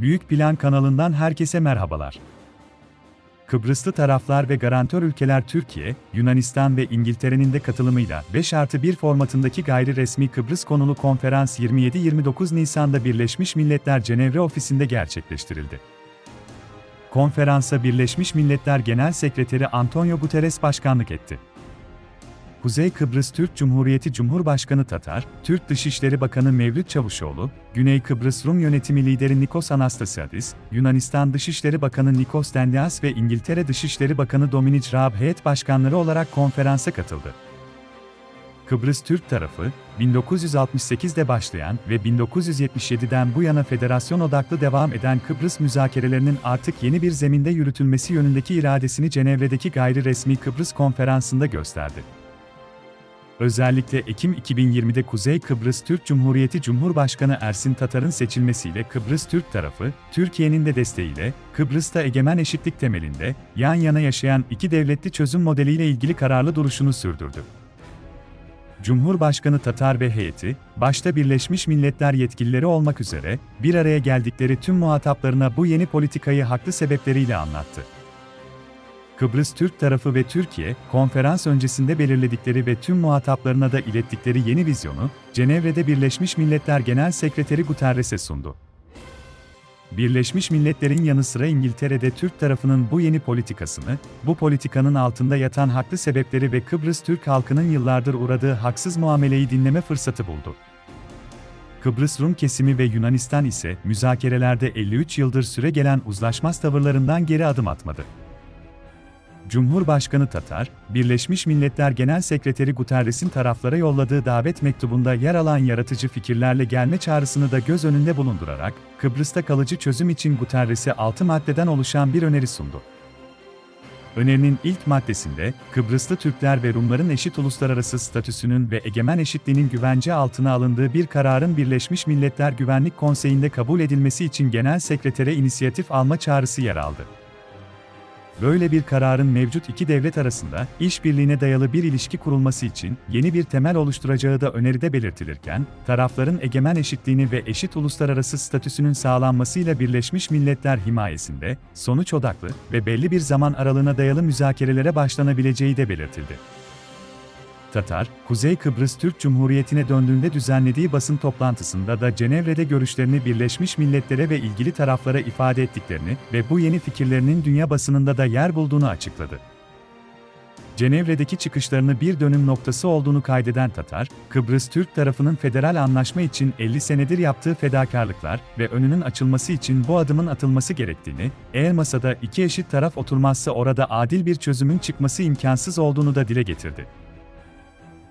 Büyük Plan kanalından herkese merhabalar. Kıbrıslı taraflar ve garantör ülkeler Türkiye, Yunanistan ve İngiltere'nin de katılımıyla 5 artı 1 formatındaki gayri resmi Kıbrıs konulu konferans 27-29 Nisan'da Birleşmiş Milletler Cenevre ofisinde gerçekleştirildi. Konferansa Birleşmiş Milletler Genel Sekreteri Antonio Guterres başkanlık etti. Kuzey Kıbrıs Türk Cumhuriyeti Cumhurbaşkanı Tatar, Türk Dışişleri Bakanı Mevlüt Çavuşoğlu, Güney Kıbrıs Rum Yönetimi Lideri Nikos Anastasiadis, Yunanistan Dışişleri Bakanı Nikos Dendias ve İngiltere Dışişleri Bakanı Dominic Raab heyet başkanları olarak konferansa katıldı. Kıbrıs Türk tarafı, 1968'de başlayan ve 1977'den bu yana federasyon odaklı devam eden Kıbrıs müzakerelerinin artık yeni bir zeminde yürütülmesi yönündeki iradesini Cenevre'deki gayri resmi Kıbrıs konferansında gösterdi. Özellikle Ekim 2020'de Kuzey Kıbrıs Türk Cumhuriyeti Cumhurbaşkanı Ersin Tatar'ın seçilmesiyle Kıbrıs Türk tarafı, Türkiye'nin de desteğiyle, Kıbrıs'ta egemen eşitlik temelinde, yan yana yaşayan iki devletli çözüm modeliyle ilgili kararlı duruşunu sürdürdü. Cumhurbaşkanı Tatar ve heyeti, başta Birleşmiş Milletler yetkilileri olmak üzere, bir araya geldikleri tüm muhataplarına bu yeni politikayı haklı sebepleriyle anlattı. Kıbrıs Türk tarafı ve Türkiye, konferans öncesinde belirledikleri ve tüm muhataplarına da ilettikleri yeni vizyonu, Cenevre'de Birleşmiş Milletler Genel Sekreteri Guterres'e sundu. Birleşmiş Milletler'in yanı sıra İngiltere'de Türk tarafının bu yeni politikasını, bu politikanın altında yatan haklı sebepleri ve Kıbrıs Türk halkının yıllardır uğradığı haksız muameleyi dinleme fırsatı buldu. Kıbrıs Rum kesimi ve Yunanistan ise müzakerelerde 53 yıldır süre gelen uzlaşmaz tavırlarından geri adım atmadı. Cumhurbaşkanı Tatar, Birleşmiş Milletler Genel Sekreteri Guterres'in taraflara yolladığı davet mektubunda yer alan yaratıcı fikirlerle gelme çağrısını da göz önünde bulundurarak, Kıbrıs'ta kalıcı çözüm için Guterres'e 6 maddeden oluşan bir öneri sundu. Önerinin ilk maddesinde, Kıbrıslı Türkler ve Rumların eşit uluslararası statüsünün ve egemen eşitliğinin güvence altına alındığı bir kararın Birleşmiş Milletler Güvenlik Konseyi'nde kabul edilmesi için Genel Sekretere inisiyatif alma çağrısı yer aldı. Böyle bir kararın mevcut iki devlet arasında işbirliğine dayalı bir ilişki kurulması için yeni bir temel oluşturacağı da öneride belirtilirken, tarafların egemen eşitliğini ve eşit uluslararası statüsünün sağlanmasıyla Birleşmiş Milletler himayesinde, sonuç odaklı ve belli bir zaman aralığına dayalı müzakerelere başlanabileceği de belirtildi. Tatar, Kuzey Kıbrıs Türk Cumhuriyeti'ne döndüğünde düzenlediği basın toplantısında da Cenevre'de görüşlerini Birleşmiş Milletler'e ve ilgili taraflara ifade ettiklerini ve bu yeni fikirlerinin dünya basınında da yer bulduğunu açıkladı. Cenevre'deki çıkışlarını bir dönüm noktası olduğunu kaydeden Tatar, Kıbrıs Türk tarafının federal anlaşma için 50 senedir yaptığı fedakarlıklar ve önünün açılması için bu adımın atılması gerektiğini, eğer masada iki eşit taraf oturmazsa orada adil bir çözümün çıkması imkansız olduğunu da dile getirdi.